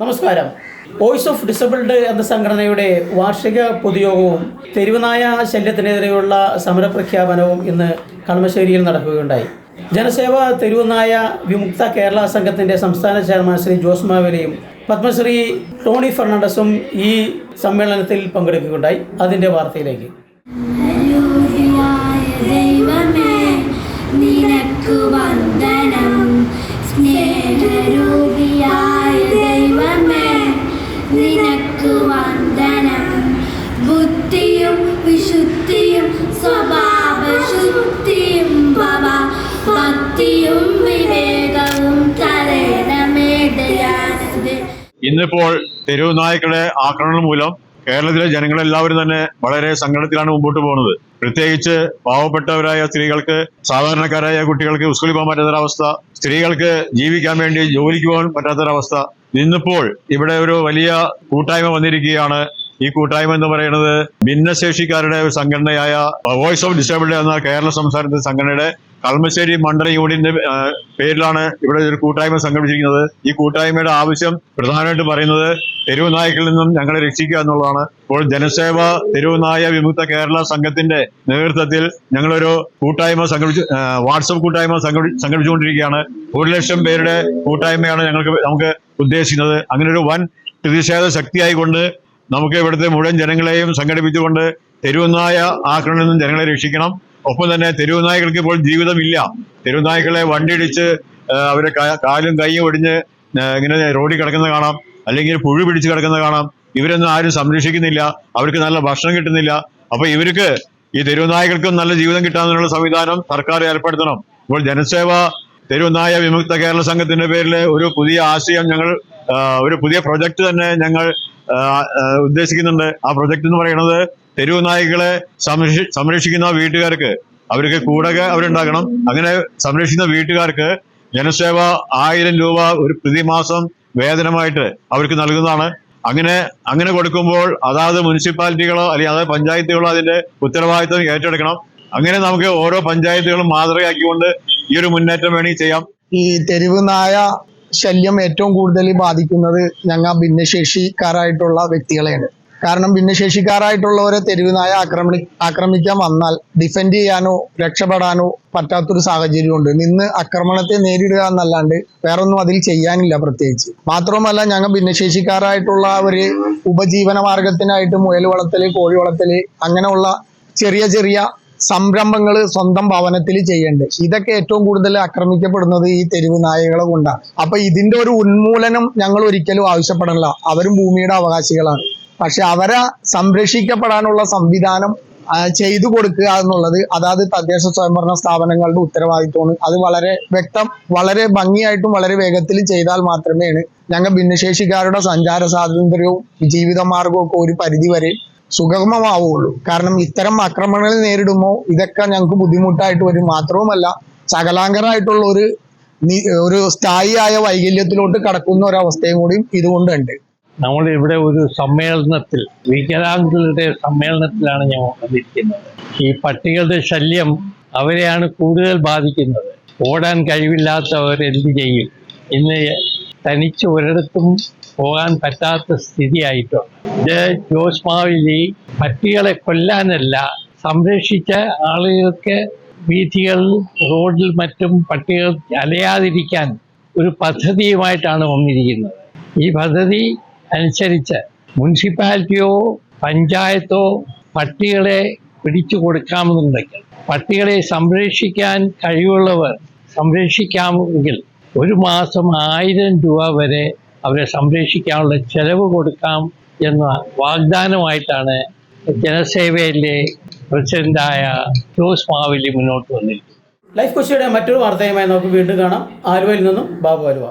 നമസ്കാരം. Voice of disabled എന്ന സംഘടനയുടെ വാർഷിക പൊതുയോഗവും തെരുവുനായ ശല്യത്തിനെതിരെയുള്ള സമരപ്രഖ്യാപനവും ഇന്ന് കളമശ്ശേരിയിൽ നടക്കുകയുണ്ടായി. ജനസേവ തെരുവുനായ വിമുക്ത കേരള സംഘത്തിന്റെ സംസ്ഥാന ചെയർമാൻ ശ്രീ ജോസ് മാവേലിയും പത്മശ്രീ ടോണി ഫെർണാണ്ടസും ഈ സമ്മേളനത്തിൽ പങ്കെടുക്കുകയുണ്ടായി. അതിന്റെ വാർത്തയിലേക്ക്. നിനക്കു വന്ദനം. ഇന്നിപ്പോൾ തെരുവ് നായ്ക്കളുടെ ആക്രമണം മൂലം കേരളത്തിലെ ജനങ്ങളെല്ലാവരും തന്നെ വളരെ സങ്കടത്തിലാണ് മുമ്പോട്ട് പോകുന്നത്. പ്രത്യേകിച്ച് പാവപ്പെട്ടവരായ സ്ത്രീകൾക്ക് സാധാരണക്കാരായ കുട്ടികൾക്ക് സ്കൂളിൽ പോകാൻ പറ്റാത്തൊരവസ്ഥ സ്ത്രീകൾക്ക് ജീവിക്കാൻ വേണ്ടി ജോലിക്ക് പോകാൻ പറ്റാത്തൊരവസ്ഥ. ഇന്നിപ്പോൾ ഇവിടെ ഒരു വലിയ കൂട്ടായ്മ വന്നിരിക്കുകയാണ്. ഈ കൂട്ടായ്മ എന്ന് പറയുന്നത് ഭിന്നശേഷിക്കാരുടെ ഒരു സംഘടനയായ വോയിസ് ഓഫ് ഡിസേബിൾഡ് എന്ന കേരള സംസ്ഥാനത്തെ സംഘടനയുടെ കളമശ്ശേരി മണ്ഡല യൂണിയന്റെ പേരിലാണ് ഇവിടെ ഒരു കൂട്ടായ്മ സംഘടിപ്പിച്ചിരിക്കുന്നത്. ഈ കൂട്ടായ്മയുടെ ആവശ്യം പ്രധാനമായിട്ട് പറയുന്നത് തെരുവ് നായ്ക്കളിൽ നിന്നും ഞങ്ങളെ രക്ഷിക്കുക എന്നുള്ളതാണ്. ഇപ്പോൾ ജനസേവ തെരുവ് നായ വിമുക്ത കേരള സംഘത്തിന്റെ നേതൃത്വത്തിൽ ഞങ്ങളൊരു കൂട്ടായ്മ സംഘടിച്ച് വാട്സപ്പ് കൂട്ടായ്മ സംഘടി സംഘടിപ്പിച്ചുകൊണ്ടിരിക്കുകയാണ്. ഒരു ലക്ഷം പേരുടെ കൂട്ടായ്മയാണ് ഞങ്ങൾക്ക് നമുക്ക് ഉദ്ദേശിക്കുന്നത്. അങ്ങനെ ഒരു വൻ പ്രതിഷേധ ശക്തിയായിക്കൊണ്ട് നമുക്ക് ഇവിടുത്തെ മുഴുവൻ ജനങ്ങളെയും സംഘടിപ്പിച്ചുകൊണ്ട് തെരുവുനായ നിന്നും ജനങ്ങളെ രക്ഷിക്കണം. ഒപ്പം തന്നെ തെരുവുനായ്ക്കൾക്ക് ഇപ്പോൾ ജീവിതമില്ല. തെരുവുനായ്ക്കളെ വണ്ടിയിടിച്ച് അവരെ കാലും കൈയും ഒടിഞ്ഞ് ഇങ്ങനെ റോഡിൽ കിടക്കുന്ന കാണാം. അല്ലെങ്കിൽ പുഴു പിടിച്ച് കിടക്കുന്ന കാണാം. ഇവരൊന്നും ആരും സംരക്ഷിക്കുന്നില്ല. അവർക്ക് നല്ല ഭക്ഷണം കിട്ടുന്നില്ല. അപ്പൊ ഇവർക്ക് ഈ തെരുവുനായകൾക്കും നല്ല ജീവിതം കിട്ടാനുള്ള സംവിധാനം സർക്കാർ ഏർപ്പെടുത്തണം. ഇപ്പോൾ ജനസേവ തെരുവുനായ വിമുക്ത കേരള സംഘത്തിന്റെ പേരിൽ ഒരു പുതിയ ആശയം ഞങ്ങൾ ഒരു പുതിയ പ്രൊജക്ട് തന്നെ ഞങ്ങൾ ഉദ്ദേശിക്കുന്നുണ്ട്. ആ പ്രൊജക്ട് എന്ന് പറയുന്നത് തെരുവ് നായ്ക്കളെ സംരക്ഷി- സംരക്ഷിക്കുന്ന വീട്ടുകാർക്ക് അവർക്ക് കൂടക അവരുണ്ടാക്കണം അങ്ങനെ സംരക്ഷിക്കുന്ന വീട്ടുകാർക്ക് ജനസേവ ആയിരം രൂപ ഒരു പ്രതിമാസം വേതനമായിട്ട് അവർക്ക് നൽകുന്നതാണ്. അങ്ങനെ അങ്ങനെ കൊടുക്കുമ്പോൾ അതാത് മുനിസിപ്പാലിറ്റികളോ അല്ലെങ്കിൽ അതായത് പഞ്ചായത്തുകളോ അതിന്റെ ഉത്തരവാദിത്വം ഏറ്റെടുക്കണം. അങ്ങനെ നമുക്ക് ഓരോ പഞ്ചായത്തുകളും മാതൃകയാക്കിക്കൊണ്ട് ഈ ഒരു മുന്നേറ്റം വേണമെങ്കിൽ ചെയ്യാം. ഈ തെരുവ് നായ ശല്യം ഏറ്റവും കൂടുതൽ ബാധിക്കുന്നത് ഞങ്ങൾ ഭിന്നശേഷിക്കാരായിട്ടുള്ള വ്യക്തികളെയാണ്. കാരണം ഭിന്നശേഷിക്കാരായിട്ടുള്ളവരെ തെരുവ് നായ ആക്രമണി ആക്രമിക്കാൻ വന്നാൽ ഡിഫെൻഡ് ചെയ്യാനോ രക്ഷപ്പെടാനോ പറ്റാത്തൊരു സാഹചര്യമുണ്ട്. നിന്ന് ആക്രമണത്തെ നേരിടുക എന്നല്ലാണ്ട് വേറൊന്നും അതിൽ ചെയ്യാനില്ല പ്രത്യേകിച്ച്. മാത്രമല്ല ഞങ്ങൾ ഭിന്നശേഷിക്കാരായിട്ടുള്ള ഒരു ഉപജീവന മാർഗത്തിനായിട്ട് മുയൽ വളർത്തൽ കോഴി വളർത്തൽ അങ്ങനെയുള്ള ചെറിയ ചെറിയ സംരംഭങ്ങൾ സ്വന്തം ഭവനത്തിൽ ചെയ്യേണ്ടത് ഇതൊക്കെ ഏറ്റവും കൂടുതൽ ആക്രമിക്കപ്പെടുന്നത് ഈ തെരുവ് നായകളെ കൊണ്ടാണ്. അപ്പൊ ഇതിന്റെ ഒരു ഉന്മൂലനം ഞങ്ങൾ ഒരിക്കലും ആവശ്യപ്പെടണില്ല. അവരും ഭൂമിയുടെ അവകാശികളാണ്. പക്ഷെ അവരെ സംരക്ഷിക്കപ്പെടാനുള്ള സംവിധാനം ചെയ്തു കൊടുക്കുക എന്നുള്ളത് അതാത് തദ്ദേശ സ്വയംഭരണ സ്ഥാപനങ്ങളുടെ ഉത്തരവാദിത്വമാണ്. അത് വളരെ വ്യക്തം വളരെ ഭംഗിയായിട്ടും വളരെ വേഗത്തിൽ ചെയ്താൽ മാത്രമേണ് ഞങ്ങൾ ഭിന്നശേഷിക്കാരുടെ സഞ്ചാര സ്വാതന്ത്ര്യവും ജീവിതമാർഗവും ഒക്കെ ഒരു പരിധി വരെ സുഗമമാവുള്ളൂ കാരണം ഇത്തരം ആക്രമണങ്ങൾ നേരിടുമ്പോൾ ഇതൊക്കെ ഞങ്ങൾക്ക് ബുദ്ധിമുട്ടായിട്ട് വരും. മാത്രവുമല്ല സകലാംഗരായിട്ടുള്ള ഒരു ഒരു സ്ഥായിയായ വൈകല്യത്തിലോട്ട് കടക്കുന്ന ഒരവസ്ഥയും കൂടിയും ഇതുകൊണ്ടുണ്ട് നമ്മൾ ഇവിടെ ഒരു സമ്മേളനത്തിൽ വികലാംഗങ്ങളുടെ സമ്മേളനത്തിലാണ് ഞാൻ വന്നിരിക്കുന്നത്. ഈ പട്ടികളുടെ ശല്യം അവരെയാണ് കൂടുതൽ ബാധിക്കുന്നത്. ഓടാൻ കഴിവില്ലാത്തവർ എന്ത് ചെയ്യും? ഇന്ന് തനിച്ച് ഒരിടത്തും പോകാൻ പറ്റാത്ത സ്ഥിതിയായിട്ടുണ്ട്. ഇത് ജോസ് മാവിലി പട്ടികളെ കൊല്ലാനല്ല സംരക്ഷിച്ച ആളുകൾക്ക് വീഥികൾ റോഡിൽ മറ്റും പട്ടികൾ അലയാതിരിക്കാൻ ഒരു പദ്ധതിയുമായിട്ടാണ് വന്നിരിക്കുന്നത്. ഈ പദ്ധതി അനുസരിച്ച് മുനിസിപ്പാലിറ്റിയോ പഞ്ചായത്തോ പട്ടികളെ പിടിച്ചു കൊടുക്കാമെന്നുണ്ടെങ്കിൽ പട്ടികളെ സംരക്ഷിക്കാൻ കഴിവുള്ളവർ സംരക്ഷിക്കാമെങ്കിൽ ഒരു മാസം ആയിരം രൂപ വരെ അവരെ സംരക്ഷിക്കാനുള്ള ചെലവ് കൊടുക്കാം എന്ന വാഗ്ദാനമായിട്ടാണ് ജനസേവയിലെ പ്രസിഡന്റായ ജോസ് മാവലി മുന്നോട്ട് വന്നിരിക്കുന്നത്. ലൈഫ് കൊച്ചിയുടെ മറ്റൊരു വാർത്തയുമായി നമുക്ക് വീണ്ടും കാണാം. ആലുവയിൽ നിന്നും ബാബു ആലുവ.